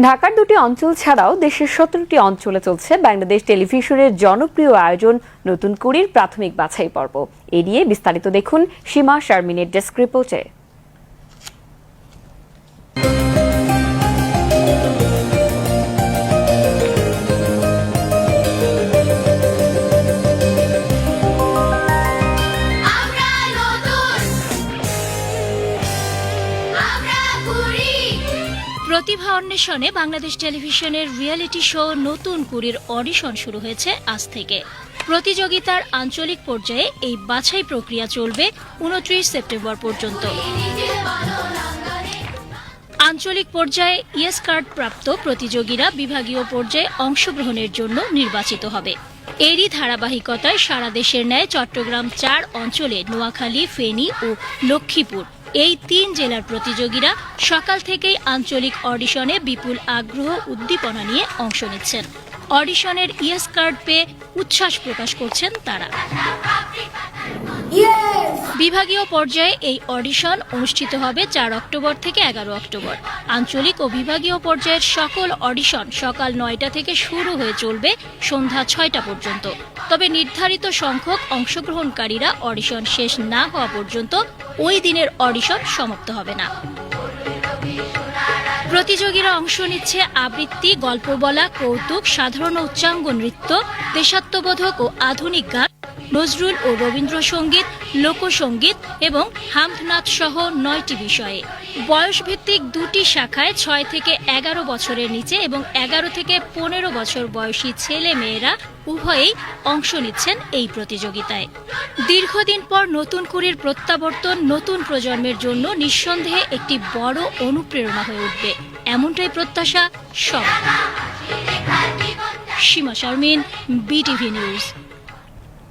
ঢাকার দুটি অঞ্চল ছাড়াও দেশের সতেরোটি অঞ্চলে চলছে বাংলাদেশ টেলিভিশনের জনপ্রিয় আয়োজন নতুন কুড়ির প্রাথমিক বাছাই পর্ব। এ নিয়ে বিস্তারিত দেখুন সীমা শারমিনের ডেস্ক রিপোর্টে। আমরা প্রতিভা অন্বেষণে বাংলাদেশ টেলিভিশনের রিয়েলিটি শো নতুন কুড়ির অডিশন শুরু হয়েছে আজ থেকে। প্রতিযোগিতার আঞ্চলিক পর্যায়ে এই বাছাই প্রক্রিয়া চলবে উনত্রিশ সেপ্টেম্বর পর্যন্ত। আঞ্চলিক পর্যায়ে ইয়েস কার্ড প্রাপ্ত প্রতিযোগীরা বিভাগীয় পর্যায়ে অংশগ্রহণের জন্য নির্বাচিত হবে। এরই ধারাবাহিকতায় সারা দেশের ন্যায় চট্টগ্রাম চার অঞ্চলে নোয়াখালী, ফেনী ও লক্ষ্মীপুর। এই তিন জেলার প্রতিযোগীরা সকাল থেকেই আঞ্চলিক অডিশনে বিপুল আগ্রহ উদ্দীপনা নিয়ে অংশ নিচ্ছেন। অডিশনের ইয়েস কার্ড পেয়ে উচ্ছ্বাস প্রকাশ করছেন তারা। বিভাগীয় পর্যায়ে এই অডিশন অনুষ্ঠিত হবে চার অক্টোবর থেকে এগারো অক্টোবর। আঞ্চলিক ও বিভাগীয় পর্যায়ের সকল অডিশন সকাল নয়টা থেকে শুরু হয়ে চলবে সন্ধ্যা ছয়টা পর্যন্ত। তবে নির্ধারিত সংখ্যক অংশগ্রহণকারীরা অডিশন শেষ না হওয়া পর্যন্ত ওই দিনের অডিশন সমাপ্ত হবে না। প্রতিযোগীরা অংশ নিচ্ছে আবৃত্তি গল্প বলা কৌতুক, সাধারণ উচ্চাঙ্গ নৃত্য, দেশাত্মবোধক ও আধুনিক গান নজরুল ও রবীন্দ্রসঙ্গীত, লোকসঙ্গীত এবং হামদনাথ সহ নয়টি বিষয়ে। বয়সভিত্তিক দুটি শাখায় ছয় থেকে এগারো বছরের নিচে এবং এগারো থেকে পনেরো বছর বয়সী ছেলে মেয়েরা উভয়েই অংশ নিচ্ছেন এই প্রতিযোগিতায়। দীর্ঘদিন পর নতুন কুড়ির প্রত্যাবর্তন নতুন প্রজন্মের জন্য নিঃসন্দেহে একটি বড় অনুপ্রেরণা হয়ে উঠবে। এমনটাই প্রত্যাশা সব সীমা শারমিন, বিটিভি নিউজ।